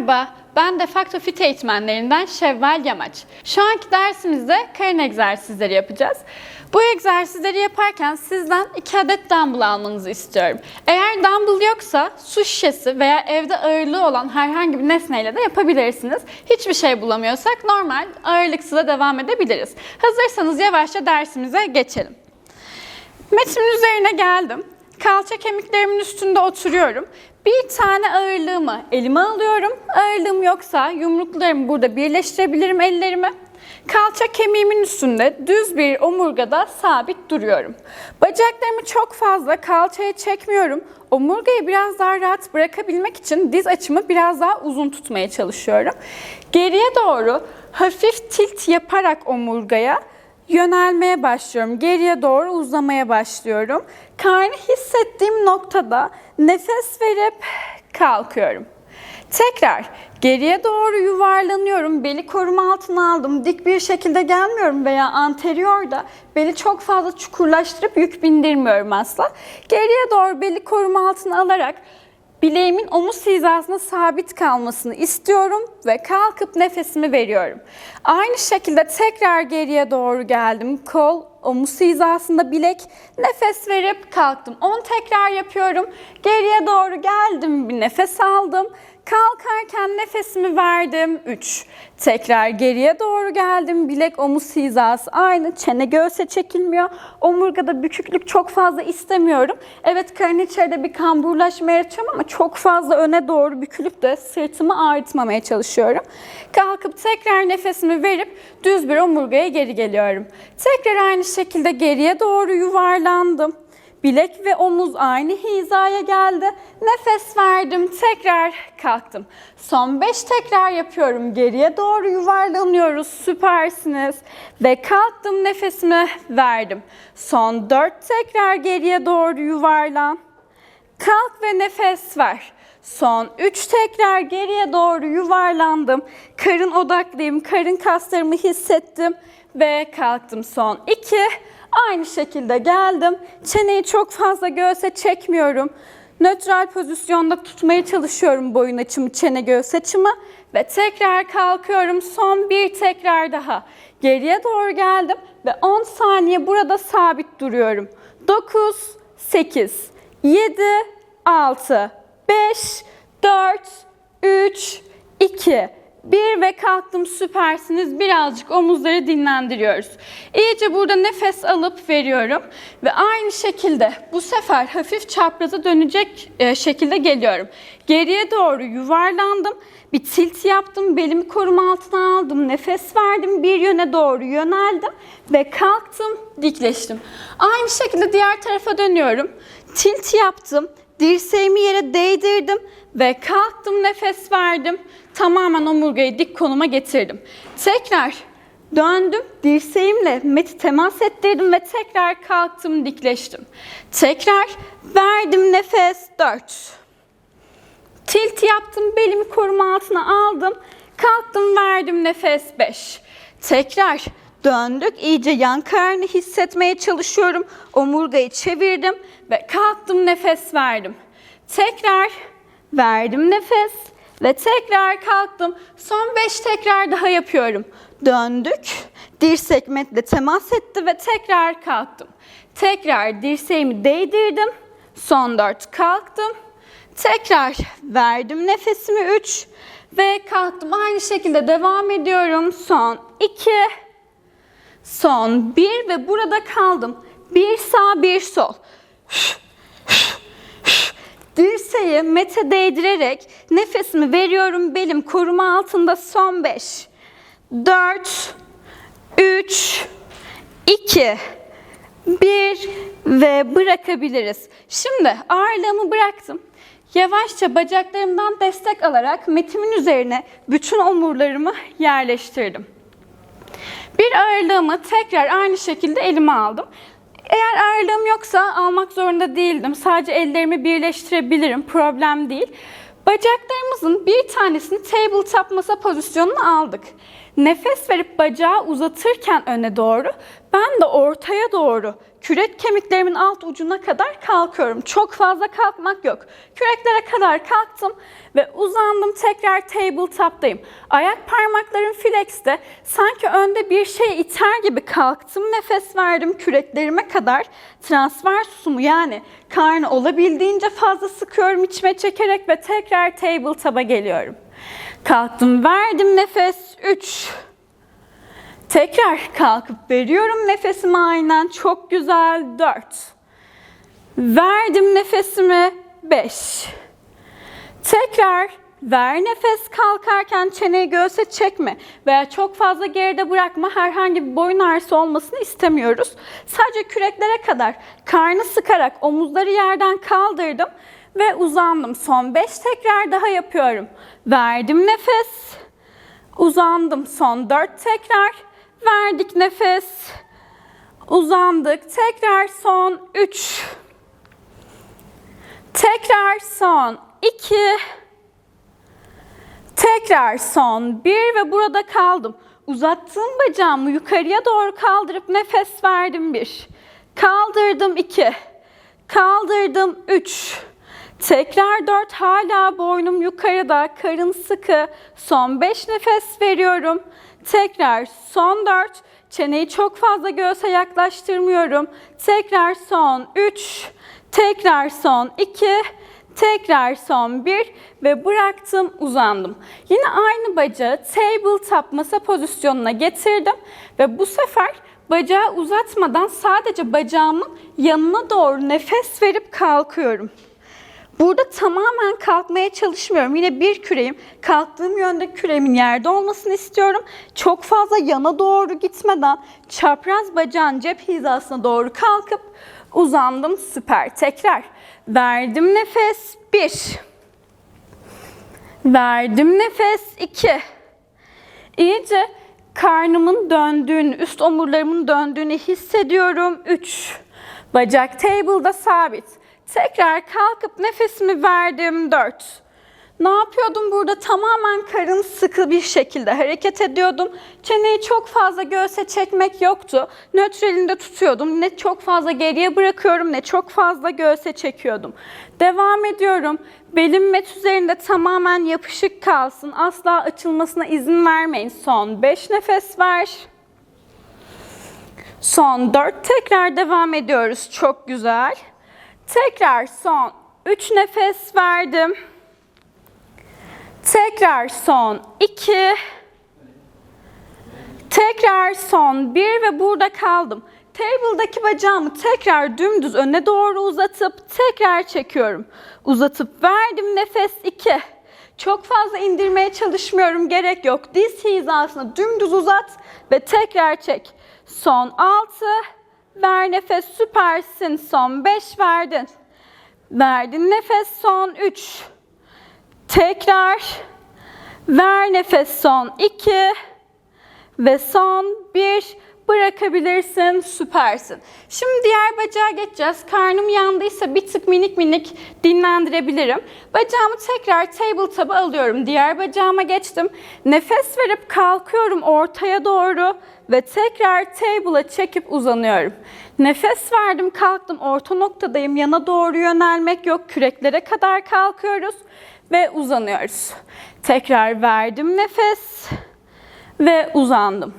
Merhaba, ben de Facto Fit eğitmenlerinden Şevval Yamaç. Şu anki dersimizde karın egzersizleri yapacağız. Bu egzersizleri yaparken sizden 2 adet dumbbell almanızı istiyorum. Eğer dumbbell yoksa su şişesi veya evde ağırlığı olan herhangi bir nesneyle de yapabilirsiniz. Hiçbir şey bulamıyorsak normal ağırlıksız da devam edebiliriz. Hazırsanız yavaşça dersimize geçelim. Metimin üzerine geldim. Kalça kemiklerimin üstünde oturuyorum. Bir tane ağırlığımı elime alıyorum. Ağırlığım yoksa yumruklarımı burada birleştirebilirim ellerimi. Kalça kemiğimin üstünde düz bir omurgada sabit duruyorum. Bacaklarımı çok fazla kalçaya çekmiyorum. Omurgayı biraz daha rahat bırakabilmek için diz açımı biraz daha uzun tutmaya çalışıyorum. Geriye doğru hafif tilt yaparak omurgaya yönelmeye başlıyorum. Geriye doğru uzamaya başlıyorum. Karnı hissettiğim noktada nefes verip kalkıyorum. Tekrar geriye doğru yuvarlanıyorum. Beli koruma altına aldım. Dik bir şekilde gelmiyorum veya anteriorda beli çok fazla çukurlaştırıp yük bindirmiyorum asla. Geriye doğru beli koruma altına alarak Bileğimin omuz hizasında sabit kalmasını istiyorum ve kalkıp nefesimi veriyorum. Aynı şekilde tekrar geriye doğru geldim. Kol omuz hizasında bilek nefes verip kalktım. 10 tekrar yapıyorum. Geriye doğru geldim bir nefes aldım. Kalkarken nefesimi verdim. 3. Tekrar geriye doğru geldim. Bilek omuz hizası aynı. Çene göğse çekilmiyor. Omurgada büküklük çok fazla istemiyorum. Evet karın içeride bir kamburlaşma yaratıyorum ama çok fazla öne doğru bükülüp de sırtımı ağrıtmamaya çalışıyorum. Kalkıp tekrar nefesimi verip düz bir omurgaya geri geliyorum. Tekrar aynı şekilde geriye doğru yuvarlandım. Bilek ve omuz aynı hizaya geldi. Nefes verdim, tekrar kalktım. Son 5 tekrar yapıyorum. Geriye doğru yuvarlanıyoruz. Süpersiniz. Ve kalktım, nefesimi verdim. Son 4 tekrar geriye doğru yuvarlan. Kalk ve nefes ver. Son 3 tekrar geriye doğru yuvarlandım. Karın odaklıyım. Karın kaslarımı hissettim ve kalktım. Son 2 Aynı şekilde geldim. Çeneyi çok fazla göğse çekmiyorum. Nötral pozisyonda tutmaya çalışıyorum boyun açımı, çene göğüs açımı. Ve tekrar kalkıyorum. Son bir tekrar daha. Geriye doğru geldim ve 10 saniye burada sabit duruyorum. 9, 8, 7, 6, 5, 4, 3, 2, bir ve kalktım süpersiniz. Birazcık omuzları dinlendiriyoruz. İyice burada nefes alıp veriyorum. Ve aynı şekilde bu sefer hafif çapraza dönecek e, şekilde geliyorum. Geriye doğru yuvarlandım. Bir tilt yaptım. Belimi koruma altına aldım. Nefes verdim. Bir yöne doğru yöneldim. Ve kalktım. Dikleştim. Aynı şekilde diğer tarafa dönüyorum. Tilt yaptım. Dirseğimi yere değdirdim ve kalktım nefes verdim. Tamamen omurgayı dik konuma getirdim. Tekrar döndüm dirseğimle meti temas ettirdim ve tekrar kalktım dikleştim. Tekrar verdim nefes 4. Tilt yaptım belimi koruma altına aldım. Kalktım verdim nefes 5. Tekrar döndük. iyice yan karnı hissetmeye çalışıyorum. Omurgayı çevirdim ve kalktım nefes verdim. Tekrar verdim nefes ve tekrar kalktım. Son 5 tekrar daha yapıyorum. Döndük. Dirsek metle temas etti ve tekrar kalktım. Tekrar dirseğimi değdirdim. Son 4 kalktım. Tekrar verdim nefesimi 3 ve kalktım. Aynı şekilde devam ediyorum. Son 2 Son 1 ve burada kaldım. Bir sağ bir sol. Dirseği mete değdirerek nefesimi veriyorum. Belim koruma altında son 5. 4 3 2 1 ve bırakabiliriz. Şimdi ağırlığımı bıraktım. Yavaşça bacaklarımdan destek alarak metimin üzerine bütün omurlarımı yerleştirdim. Bir ağırlığımı tekrar aynı şekilde elime aldım. Eğer ağırlığım yoksa almak zorunda değildim. Sadece ellerimi birleştirebilirim. Problem değil. Bacaklarımızın bir tanesini tabletop masa pozisyonuna aldık. Nefes verip bacağı uzatırken öne doğru Ben de ortaya doğru kürek kemiklerimin alt ucuna kadar kalkıyorum. Çok fazla kalkmak yok. Küreklere kadar kalktım ve uzandım tekrar tabletop'tayım. Ayak parmaklarım flex'te. Sanki önde bir şey iter gibi kalktım. Nefes verdim küreklerime kadar. Transfer susumu yani karnı olabildiğince fazla sıkıyorum içime çekerek ve tekrar tabletop'a geliyorum. Kalktım verdim nefes 3 Tekrar kalkıp veriyorum nefesimi aynen. Çok güzel. 4. Verdim nefesimi. 5. Tekrar ver nefes kalkarken çeneyi göğse çekme veya çok fazla geride bırakma. Herhangi bir boyun ağrısı olmasını istemiyoruz. Sadece küreklere kadar karnı sıkarak omuzları yerden kaldırdım ve uzandım. Son 5 tekrar daha yapıyorum. Verdim nefes. Uzandım. Son 4 tekrar. Verdik nefes. Uzandık. Tekrar son 3. Tekrar son 2. Tekrar son 1 ve burada kaldım. Uzattığım bacağımı yukarıya doğru kaldırıp nefes verdim 1. Kaldırdım 2. Kaldırdım 3. Tekrar 4 hala boynum yukarıda, karın sıkı. Son 5 nefes veriyorum. Tekrar son 4. Çeneyi çok fazla göğse yaklaştırmıyorum. Tekrar son 3. Tekrar son 2. Tekrar son 1 ve bıraktım uzandım. Yine aynı bacağı tabletop masa pozisyonuna getirdim ve bu sefer bacağı uzatmadan sadece bacağımın yanına doğru nefes verip kalkıyorum. Burada tamamen kalkmaya çalışmıyorum. Yine bir küreğim, kalktığım yönde küreğimin yerde olmasını istiyorum. Çok fazla yana doğru gitmeden çapraz bacağın cep hizasına doğru kalkıp uzandım. Süper. Tekrar. Verdim nefes. Bir. Verdim nefes. iki. İyice karnımın döndüğünü, üst omurlarımın döndüğünü hissediyorum. Üç. Bacak table'da sabit. Tekrar kalkıp nefesimi verdim 4. Ne yapıyordum burada? Tamamen karın sıkı bir şekilde hareket ediyordum. Çeneyi çok fazla göğse çekmek yoktu. Nötralinde tutuyordum. Ne çok fazla geriye bırakıyorum ne çok fazla göğse çekiyordum. Devam ediyorum. Belim met üzerinde tamamen yapışık kalsın. Asla açılmasına izin vermeyin. Son 5 nefes ver. Son 4 tekrar devam ediyoruz. Çok güzel. Tekrar son 3 nefes verdim. Tekrar son 2. Tekrar son 1 ve burada kaldım. Table'daki bacağımı tekrar dümdüz öne doğru uzatıp tekrar çekiyorum. Uzatıp verdim nefes 2. Çok fazla indirmeye çalışmıyorum gerek yok. Diz hizasını dümdüz uzat ve tekrar çek. Son 6. Ver nefes süpersin. Son 5 verdin. Verdin nefes son 3. Tekrar. Ver nefes son 2. Ve son 1. Bırakabilirsin. Süpersin. Şimdi diğer bacağa geçeceğiz. Karnım yandıysa bir tık minik minik dinlendirebilirim. Bacağımı tekrar tabletop'a alıyorum. Diğer bacağıma geçtim. Nefes verip kalkıyorum ortaya doğru ve tekrar table'a çekip uzanıyorum. Nefes verdim, kalktım. Orta noktadayım. Yana doğru yönelmek yok. Küreklere kadar kalkıyoruz ve uzanıyoruz. Tekrar verdim nefes ve uzandım.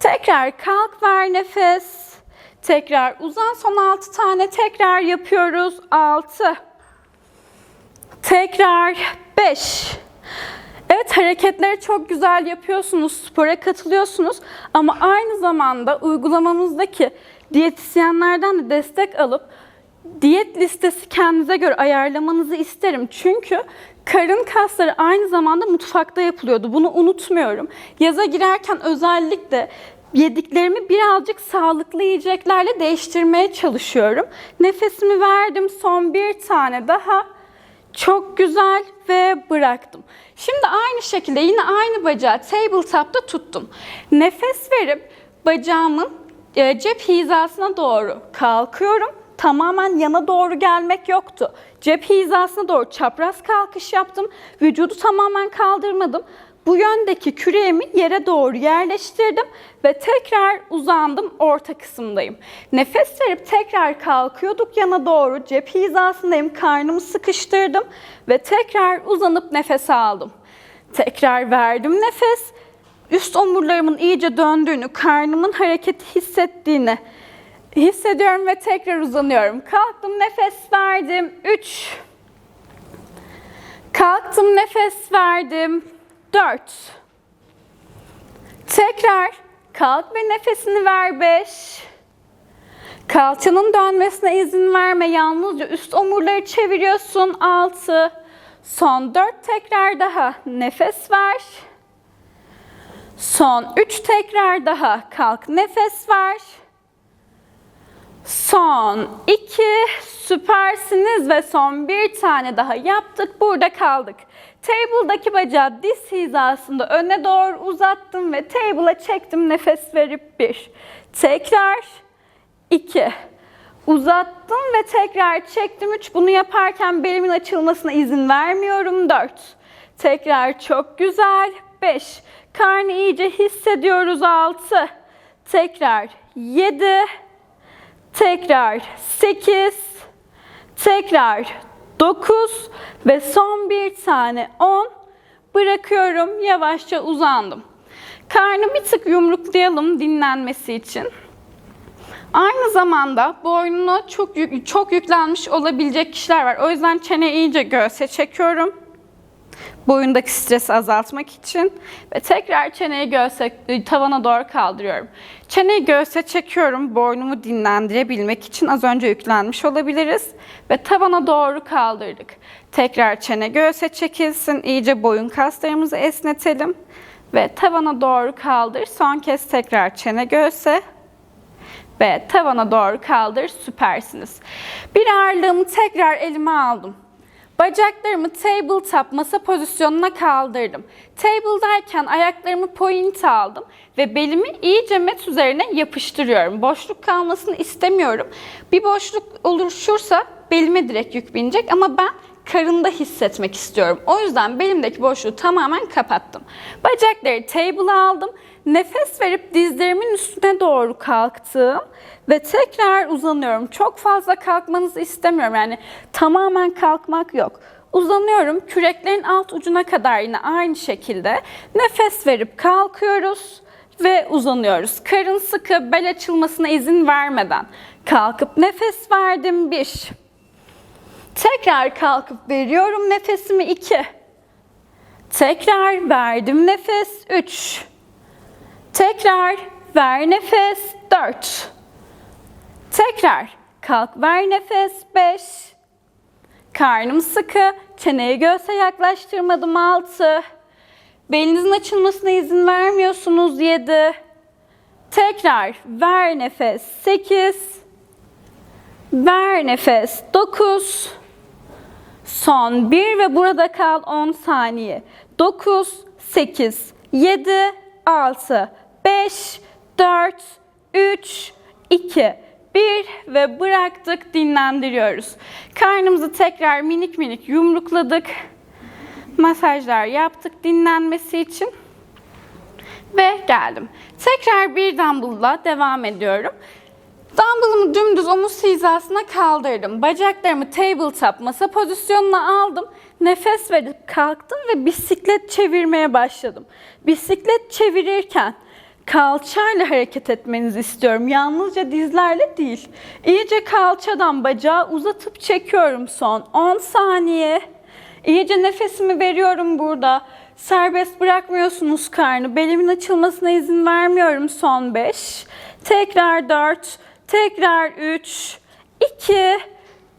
Tekrar kalk ver nefes. Tekrar uzan son 6 tane tekrar yapıyoruz. 6. Tekrar 5. Evet hareketleri çok güzel yapıyorsunuz, spora katılıyorsunuz ama aynı zamanda uygulamamızdaki diyetisyenlerden de destek alıp diyet listesi kendinize göre ayarlamanızı isterim. Çünkü karın kasları aynı zamanda mutfakta yapılıyordu. Bunu unutmuyorum. Yaza girerken özellikle yediklerimi birazcık sağlıklı yiyeceklerle değiştirmeye çalışıyorum. Nefesimi verdim. Son bir tane daha. Çok güzel ve bıraktım. Şimdi aynı şekilde yine aynı bacağı tabletop'ta tuttum. Nefes verip bacağımın e, cep hizasına doğru kalkıyorum. Tamamen yana doğru gelmek yoktu. Cep hizasına doğru çapraz kalkış yaptım. Vücudu tamamen kaldırmadım. Bu yöndeki küreğimi yere doğru yerleştirdim ve tekrar uzandım orta kısımdayım. Nefes verip tekrar kalkıyorduk yana doğru cep hizasındayım karnımı sıkıştırdım ve tekrar uzanıp nefes aldım. Tekrar verdim nefes. Üst omurlarımın iyice döndüğünü, karnımın hareketi hissettiğini hissediyorum ve tekrar uzanıyorum. Kalktım, nefes verdim. 3 Kalktım, nefes verdim. 4 Tekrar kalk ve nefesini ver. 5 Kalçanın dönmesine izin verme. Yalnızca üst omurları çeviriyorsun. 6 Son 4 tekrar daha. Nefes ver. Son 3 tekrar daha. Kalk nefes ver. Son 2 süpersiniz ve son bir tane daha yaptık. Burada kaldık. Table'daki bacağı diz hizasında öne doğru uzattım ve table'a çektim nefes verip 1. Tekrar 2. Uzattım ve tekrar çektim 3. Bunu yaparken belimin açılmasına izin vermiyorum 4. Tekrar çok güzel 5. Karnı iyice hissediyoruz 6. Tekrar 7. Tekrar 8. Tekrar 9 ve son bir tane 10. Bırakıyorum. Yavaşça uzandım. Karnı bir tık yumruklayalım dinlenmesi için. Aynı zamanda boynuna çok çok yüklenmiş olabilecek kişiler var. O yüzden çene iyice göğse çekiyorum. Boyundaki stresi azaltmak için ve tekrar çeneyi göğse tavana doğru kaldırıyorum. Çeneyi göğse çekiyorum boynumu dinlendirebilmek için az önce yüklenmiş olabiliriz ve tavana doğru kaldırdık. Tekrar çene göğse çekilsin. iyice boyun kaslarımızı esnetelim ve tavana doğru kaldır. Son kez tekrar çene göğse ve tavana doğru kaldır. Süpersiniz. Bir ağırlığımı tekrar elime aldım. Bacaklarımı tabletop masa pozisyonuna kaldırdım. Table'dayken ayaklarımı point aldım ve belimi iyice mat üzerine yapıştırıyorum. Boşluk kalmasını istemiyorum. Bir boşluk oluşursa belime direkt yük binecek ama ben karında hissetmek istiyorum. O yüzden belimdeki boşluğu tamamen kapattım. Bacakları table'a aldım. Nefes verip dizlerimin üstüne doğru kalktım ve tekrar uzanıyorum. Çok fazla kalkmanızı istemiyorum. Yani tamamen kalkmak yok. Uzanıyorum. Küreklerin alt ucuna kadar yine aynı şekilde nefes verip kalkıyoruz ve uzanıyoruz. Karın sıkı, bel açılmasına izin vermeden kalkıp nefes verdim. Bir. Tekrar kalkıp veriyorum nefesimi. iki. Tekrar verdim nefes. Üç. Tekrar ver nefes. Dört. Tekrar kalk ver nefes. 5. Karnım sıkı. Çeneyi göğse yaklaştırmadım. 6. Belinizin açılmasına izin vermiyorsunuz. 7. Tekrar ver nefes. 8. Ver nefes. 9. Son 1 ve burada kal 10 saniye. 9, 8, 7, 6, 5, 4, 3, 2, 1 ve bıraktık dinlendiriyoruz. Karnımızı tekrar minik minik yumrukladık. Masajlar yaptık dinlenmesi için. Ve geldim. Tekrar bir dumbbell'la devam ediyorum. Dumbbell'ımı dümdüz omuz hizasına kaldırdım. Bacaklarımı tabletop masa pozisyonuna aldım. Nefes verip kalktım ve bisiklet çevirmeye başladım. Bisiklet çevirirken kalçayla hareket etmenizi istiyorum. Yalnızca dizlerle değil. İyice kalçadan bacağı uzatıp çekiyorum son 10 saniye. İyice nefesimi veriyorum burada. Serbest bırakmıyorsunuz karnı. Belimin açılmasına izin vermiyorum son 5. Tekrar 4. Tekrar 3. 2.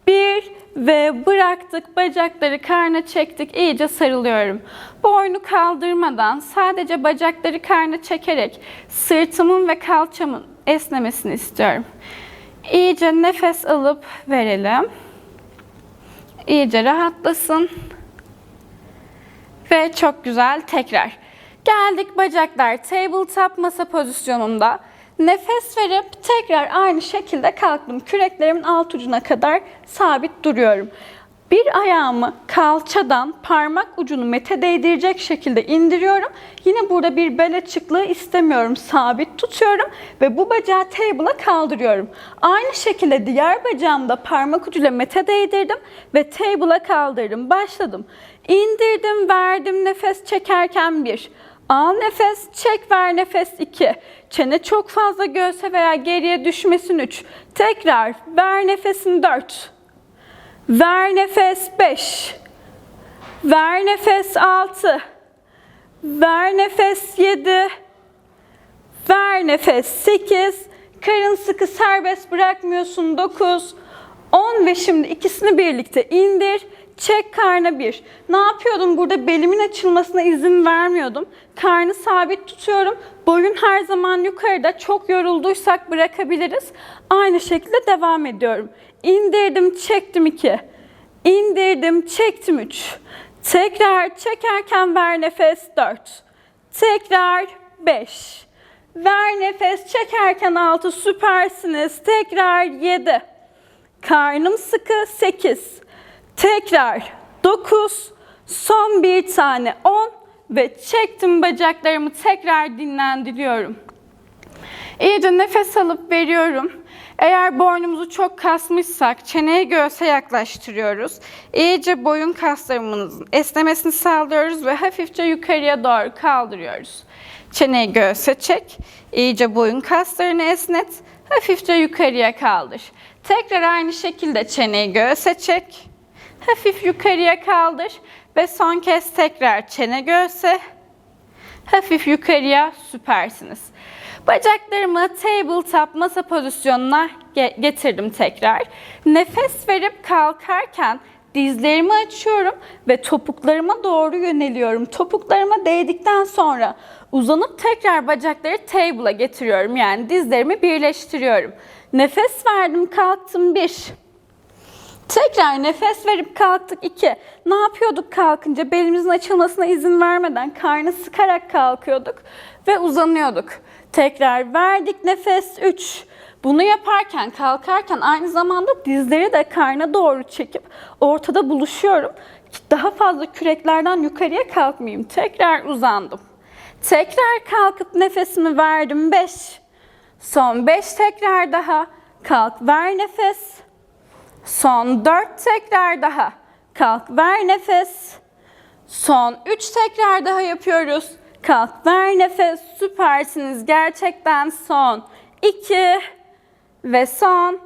1 ve bıraktık bacakları karna çektik iyice sarılıyorum. Boynu kaldırmadan sadece bacakları karna çekerek sırtımın ve kalçamın esnemesini istiyorum. İyice nefes alıp verelim. İyice rahatlasın. Ve çok güzel tekrar. Geldik bacaklar tabletop masa pozisyonunda. Nefes verip tekrar aynı şekilde kalktım. Küreklerimin alt ucuna kadar sabit duruyorum. Bir ayağımı kalçadan parmak ucunu mete değdirecek şekilde indiriyorum. Yine burada bir bel açıklığı istemiyorum. Sabit tutuyorum ve bu bacağı table'a kaldırıyorum. Aynı şekilde diğer bacağımı da parmak ucuyla mete değdirdim ve table'a kaldırdım. Başladım. İndirdim, verdim nefes çekerken bir. Al nefes, çek ver nefes 2. Çene çok fazla göğse veya geriye düşmesin 3. Tekrar ver nefesin 4. Ver nefes 5. Ver nefes 6. Ver nefes 7. Ver nefes 8. Karın sıkı serbest bırakmıyorsun 9. 10 ve şimdi ikisini birlikte indir. Çek karnı bir. Ne yapıyordum burada? Belimin açılmasına izin vermiyordum. Karnı sabit tutuyorum. Boyun her zaman yukarıda. Çok yorulduysak bırakabiliriz. Aynı şekilde devam ediyorum. İndirdim, çektim 2. İndirdim, çektim 3. Tekrar çekerken ver nefes 4. Tekrar 5. Ver nefes çekerken 6 süpersiniz. Tekrar 7. Karnım sıkı 8. Tekrar 9. Son bir tane 10 ve çektim bacaklarımı tekrar dinlendiriyorum. İyice nefes alıp veriyorum. Eğer boynumuzu çok kasmışsak çeneyi göğse yaklaştırıyoruz. İyice boyun kaslarımızın esnemesini sağlıyoruz ve hafifçe yukarıya doğru kaldırıyoruz. Çeneyi göğse çek. İyice boyun kaslarını esnet. Hafifçe yukarıya kaldır. Tekrar aynı şekilde çeneyi göğse çek. Hafif yukarıya kaldır ve son kez tekrar çene göğse. Hafif yukarıya süpersiniz. Bacaklarımı tabletop masa pozisyonuna ge- getirdim tekrar. Nefes verip kalkarken dizlerimi açıyorum ve topuklarıma doğru yöneliyorum. Topuklarıma değdikten sonra uzanıp tekrar bacakları table'a getiriyorum. Yani dizlerimi birleştiriyorum. Nefes verdim, kalktım bir. Tekrar nefes verip kalktık iki. Ne yapıyorduk kalkınca? Belimizin açılmasına izin vermeden karnı sıkarak kalkıyorduk ve uzanıyorduk. Tekrar verdik nefes 3. Bunu yaparken kalkarken aynı zamanda dizleri de karna doğru çekip ortada buluşuyorum. Daha fazla küreklerden yukarıya kalkmayayım. Tekrar uzandım. Tekrar kalkıp nefesimi verdim 5. Son 5 tekrar daha. Kalk ver nefes. Son 4 tekrar daha. Kalk ver nefes. Son 3 tekrar daha yapıyoruz. Kalk ver nefes. Süpersiniz gerçekten. Son 2 ve son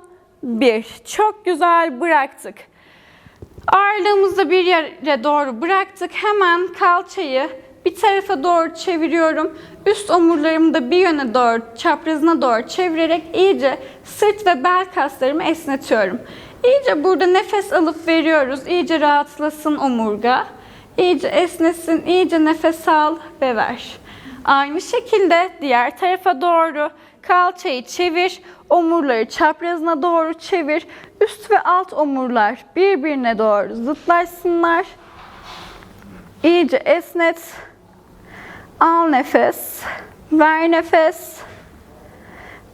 1. Çok güzel bıraktık. Ağırlığımızı bir yere doğru bıraktık. Hemen kalçayı bir tarafa doğru çeviriyorum. Üst omurlarımı da bir yöne doğru, çaprazına doğru çevirerek iyice sırt ve bel kaslarımı esnetiyorum. İyice burada nefes alıp veriyoruz. İyice rahatlasın omurga. İyice esnesin, iyice nefes al ve ver. Aynı şekilde diğer tarafa doğru kalçayı çevir, omurları çaprazına doğru çevir. Üst ve alt omurlar birbirine doğru zıtlaşsınlar. İyice esnet. Al nefes. Ver nefes.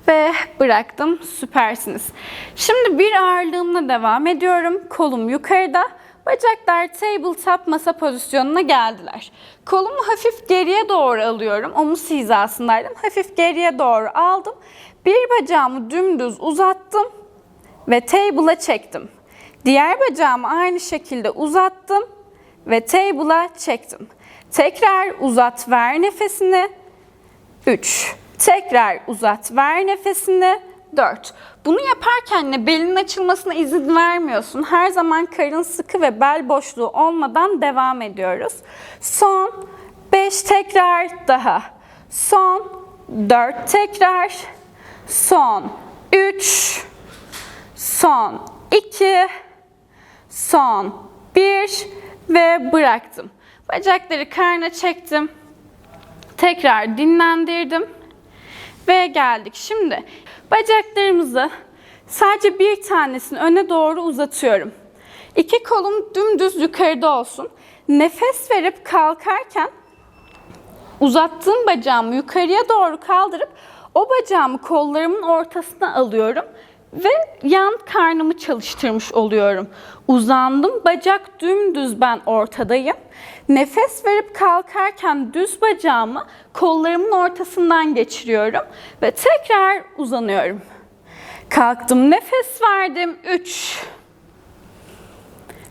Ve bıraktım. Süpersiniz. Şimdi bir ağırlığımla devam ediyorum. Kolum yukarıda. Bacaklar tabletop masa pozisyonuna geldiler. Kolumu hafif geriye doğru alıyorum. Omuz hizasındaydım. Hafif geriye doğru aldım. Bir bacağımı dümdüz uzattım ve table'a çektim. Diğer bacağımı aynı şekilde uzattım ve table'a çektim. Tekrar uzat ver nefesini. 3. Tekrar uzat ver nefesini. 4. Bunu yaparken de belin açılmasına izin vermiyorsun. Her zaman karın sıkı ve bel boşluğu olmadan devam ediyoruz. Son 5 tekrar daha. Son 4 tekrar. Son 3. Son 2. Son 1 ve bıraktım. Bacakları karna çektim. Tekrar dinlendirdim ve geldik. Şimdi bacaklarımızı sadece bir tanesini öne doğru uzatıyorum. İki kolum dümdüz yukarıda olsun. Nefes verip kalkarken uzattığım bacağımı yukarıya doğru kaldırıp o bacağımı kollarımın ortasına alıyorum ve yan karnımı çalıştırmış oluyorum. Uzandım, bacak dümdüz ben ortadayım. Nefes verip kalkarken düz bacağımı kollarımın ortasından geçiriyorum ve tekrar uzanıyorum. Kalktım, nefes verdim. 3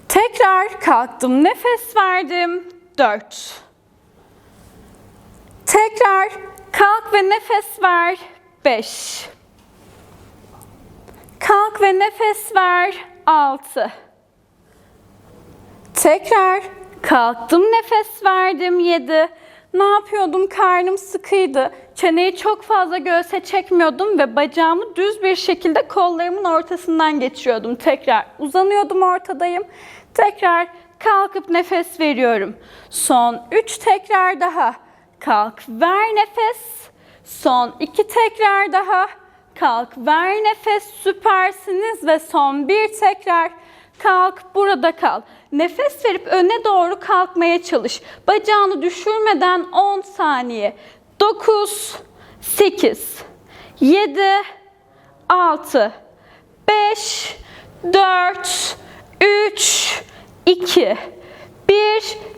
Tekrar kalktım, nefes verdim. 4 Tekrar kalk ve nefes ver. 5 Kalk ve nefes ver. 6 Tekrar kalktım, nefes verdim. 7 Ne yapıyordum? Karnım sıkıydı. Çeneyi çok fazla göğse çekmiyordum ve bacağımı düz bir şekilde kollarımın ortasından geçiriyordum. Tekrar uzanıyordum ortadayım. Tekrar kalkıp nefes veriyorum. Son 3 tekrar daha. Kalk, ver nefes. Son 2 tekrar daha. Kalk, ver nefes. Süpersiniz ve son bir tekrar. Kalk, burada kal. Nefes verip öne doğru kalkmaya çalış. Bacağını düşürmeden 10 saniye. 9, 8, 7, 6, 5, 4, 3, 2, 1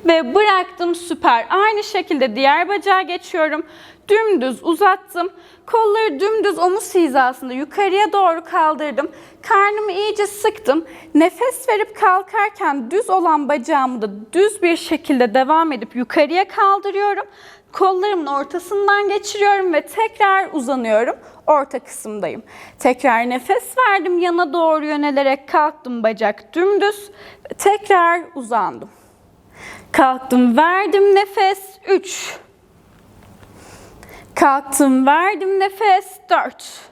ve bıraktım süper. Aynı şekilde diğer bacağa geçiyorum. Dümdüz uzattım. Kolları dümdüz omuz hizasında yukarıya doğru kaldırdım. Karnımı iyice sıktım. Nefes verip kalkarken düz olan bacağımı da düz bir şekilde devam edip yukarıya kaldırıyorum. Kollarımın ortasından geçiriyorum ve tekrar uzanıyorum. Orta kısımdayım. Tekrar nefes verdim. Yana doğru yönelerek kalktım. Bacak dümdüz. Tekrar uzandım. Kalktım, verdim nefes. 3 Kalktım, verdim nefes. 4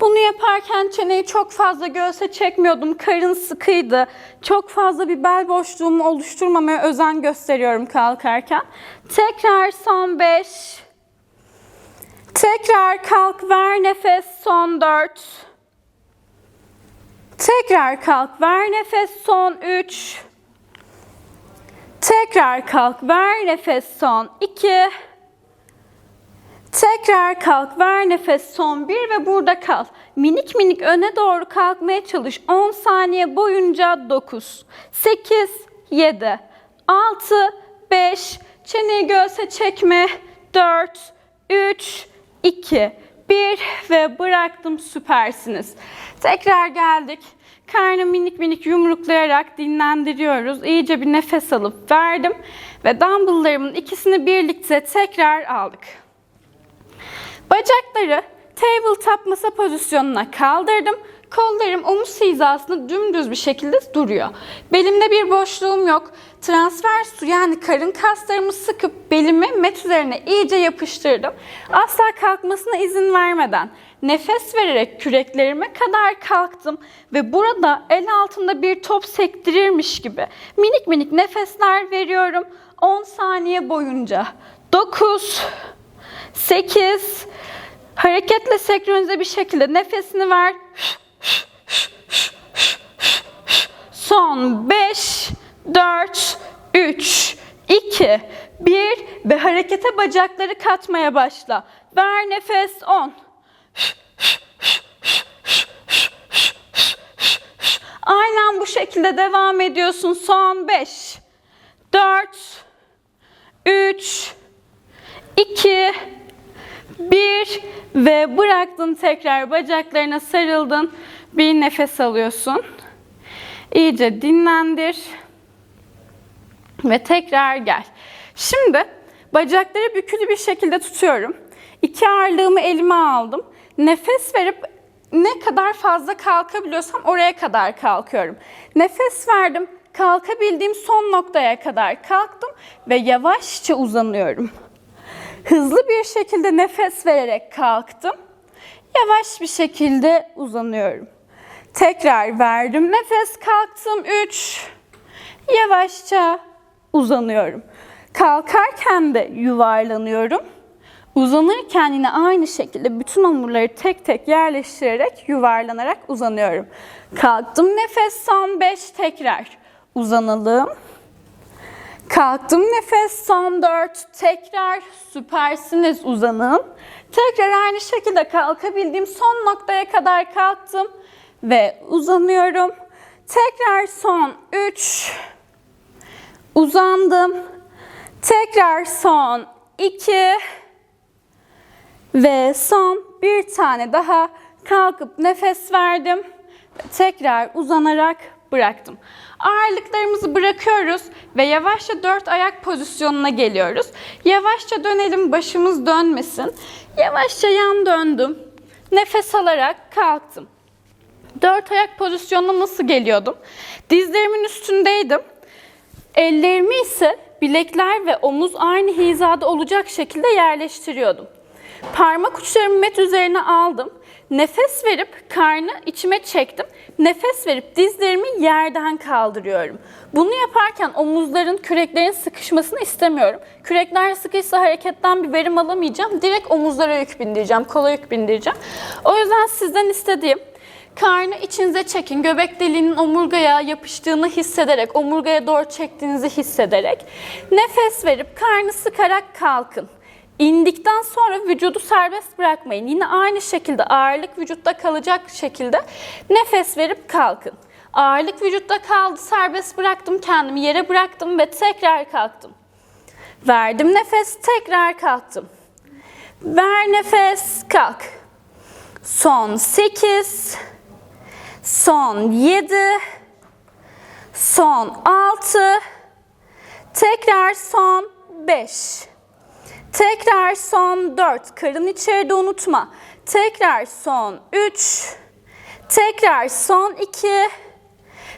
Bunu yaparken çeneyi çok fazla göğse çekmiyordum. Karın sıkıydı. Çok fazla bir bel boşluğumu oluşturmamaya özen gösteriyorum kalkarken. Tekrar son 5 Tekrar kalk, ver nefes. Son 4 Tekrar kalk, ver nefes. Son 3 Tekrar kalk, ver nefes son 2. Tekrar kalk, ver nefes son 1 ve burada kal. Minik minik öne doğru kalkmaya çalış. 10 saniye boyunca 9, 8, 7, 6, 5, çeneyi göğse çekme. 4, 3, 2, 1 ve bıraktım süpersiniz. Tekrar geldik. Karnı minik minik yumruklayarak dinlendiriyoruz. İyice bir nefes alıp verdim ve dumbbelllarımın ikisini birlikte tekrar aldık. Bacakları tabletop masa pozisyonuna kaldırdım. Kollarım omuz hizasında dümdüz bir şekilde duruyor. Belimde bir boşluğum yok. Transfer su yani karın kaslarımı sıkıp belimi met üzerine iyice yapıştırdım. Asla kalkmasına izin vermeden nefes vererek küreklerime kadar kalktım ve burada el altında bir top sektirirmiş gibi minik minik nefesler veriyorum 10 saniye boyunca. 9 8 Hareketle senkronize bir şekilde nefesini ver. Son 5 4 3 2 1 ve harekete bacakları katmaya başla. Ver nefes 10 Aynen bu şekilde devam ediyorsun. Son 5 4 3 2 1 ve bıraktın tekrar bacaklarına sarıldın. Bir nefes alıyorsun. İyice dinlendir. Ve tekrar gel. Şimdi bacakları bükülü bir şekilde tutuyorum. İki ağırlığımı elime aldım. Nefes verip ne kadar fazla kalkabiliyorsam oraya kadar kalkıyorum. Nefes verdim. Kalkabildiğim son noktaya kadar kalktım ve yavaşça uzanıyorum. Hızlı bir şekilde nefes vererek kalktım. Yavaş bir şekilde uzanıyorum. Tekrar verdim. Nefes kalktım. 3. Yavaşça uzanıyorum. Kalkarken de yuvarlanıyorum. Uzanırken yine aynı şekilde bütün omurları tek tek yerleştirerek yuvarlanarak uzanıyorum. Kalktım nefes son 5 tekrar uzanalım. Kalktım nefes son 4. Tekrar süpersiniz uzanın. Tekrar aynı şekilde kalkabildiğim son noktaya kadar kalktım ve uzanıyorum. Tekrar son 3. Uzandım. Tekrar son 2 ve son bir tane daha kalkıp nefes verdim. Tekrar uzanarak bıraktım. Ağırlıklarımızı bırakıyoruz ve yavaşça dört ayak pozisyonuna geliyoruz. Yavaşça dönelim, başımız dönmesin. Yavaşça yan döndüm. Nefes alarak kalktım. Dört ayak pozisyonuna nasıl geliyordum? Dizlerimin üstündeydim. Ellerimi ise bilekler ve omuz aynı hizada olacak şekilde yerleştiriyordum. Parmak uçlarımı mat üzerine aldım. Nefes verip karnı içime çektim. Nefes verip dizlerimi yerden kaldırıyorum. Bunu yaparken omuzların, küreklerin sıkışmasını istemiyorum. Kürekler sıkışsa hareketten bir verim alamayacağım. Direkt omuzlara yük bindireceğim, kola yük bindireceğim. O yüzden sizden istediğim Karnı içinize çekin. Göbek deliğinin omurgaya yapıştığını hissederek, omurgaya doğru çektiğinizi hissederek nefes verip karnı sıkarak kalkın. İndikten sonra vücudu serbest bırakmayın. Yine aynı şekilde ağırlık vücutta kalacak şekilde nefes verip kalkın. Ağırlık vücutta kaldı, serbest bıraktım kendimi, yere bıraktım ve tekrar kalktım. Verdim nefes, tekrar kalktım. Ver nefes, kalk. Son 8, son 7, son 6, tekrar son 5, tekrar son 4, karın içeride unutma, tekrar son 3, tekrar son 2,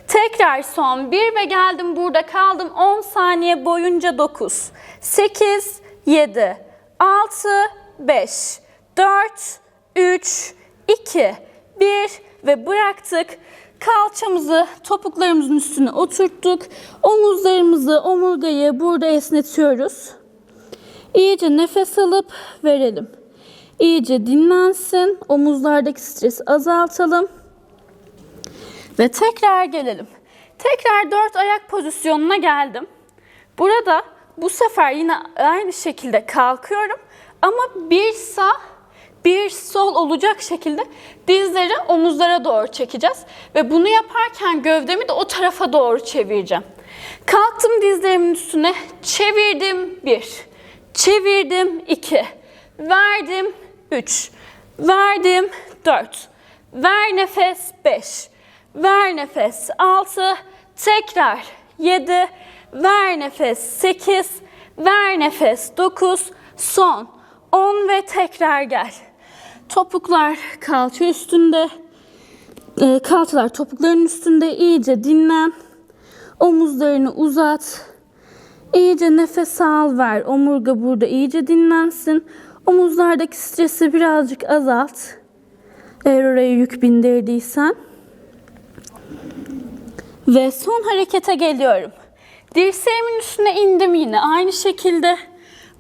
tekrar son 1 ve geldim burada kaldım. 10 saniye boyunca 9, 8, 7, 6, 5, 4, 3, 2, 1 ve bıraktık. Kalçamızı topuklarımızın üstüne oturttuk. Omuzlarımızı, omurgayı burada esnetiyoruz. İyice nefes alıp verelim. İyice dinlensin. Omuzlardaki stresi azaltalım. Ve tekrar gelelim. Tekrar dört ayak pozisyonuna geldim. Burada bu sefer yine aynı şekilde kalkıyorum. Ama bir sağ bir sol olacak şekilde dizleri omuzlara doğru çekeceğiz. Ve bunu yaparken gövdemi de o tarafa doğru çevireceğim. Kalktım dizlerimin üstüne, çevirdim bir, çevirdim iki, verdim üç, verdim dört, ver nefes beş, ver nefes altı, tekrar yedi, ver nefes sekiz, ver nefes dokuz, son on ve tekrar gel. Topuklar kalça üstünde. E, kalçalar topukların üstünde. İyice dinlen. Omuzlarını uzat. İyice nefes al ver. Omurga burada iyice dinlensin. Omuzlardaki stresi birazcık azalt. Eğer oraya yük bindirdiysen. Ve son harekete geliyorum. Dirseğimin üstüne indim yine aynı şekilde.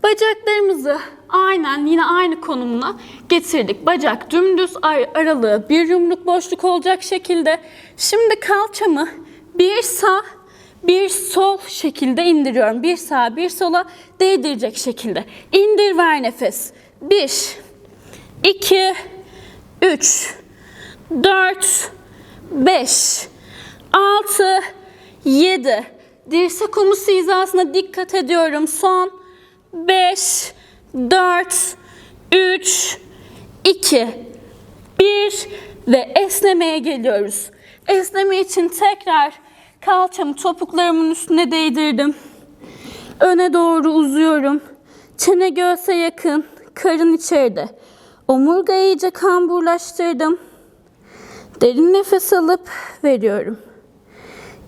Bacaklarımızı aynen yine aynı konumuna getirdik. Bacak dümdüz ar- aralığı bir yumruk boşluk olacak şekilde. Şimdi kalçamı bir sağ bir sol şekilde indiriyorum. Bir sağa bir sola değdirecek şekilde. İndir ver nefes. 1 2 3 4 5 6 7 Dirsek omusu hizasına dikkat ediyorum. Son 5 4 3 2 1 ve esnemeye geliyoruz. Esneme için tekrar kalçamı topuklarımın üstüne değdirdim. Öne doğru uzuyorum. Çene göğse yakın, karın içeride. Omurga iyice kamburlaştırdım. Derin nefes alıp veriyorum.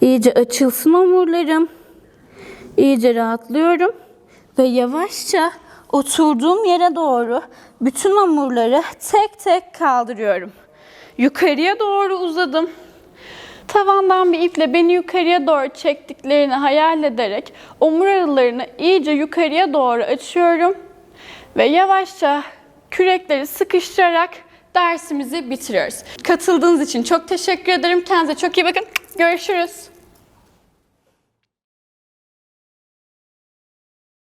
İyice açılsın omurlarım. İyice rahatlıyorum ve yavaşça oturduğum yere doğru bütün omurları tek tek kaldırıyorum. Yukarıya doğru uzadım. Tavandan bir iple beni yukarıya doğru çektiklerini hayal ederek omur aralarını iyice yukarıya doğru açıyorum ve yavaşça kürekleri sıkıştırarak dersimizi bitiriyoruz. Katıldığınız için çok teşekkür ederim. Kendinize çok iyi bakın. Görüşürüz.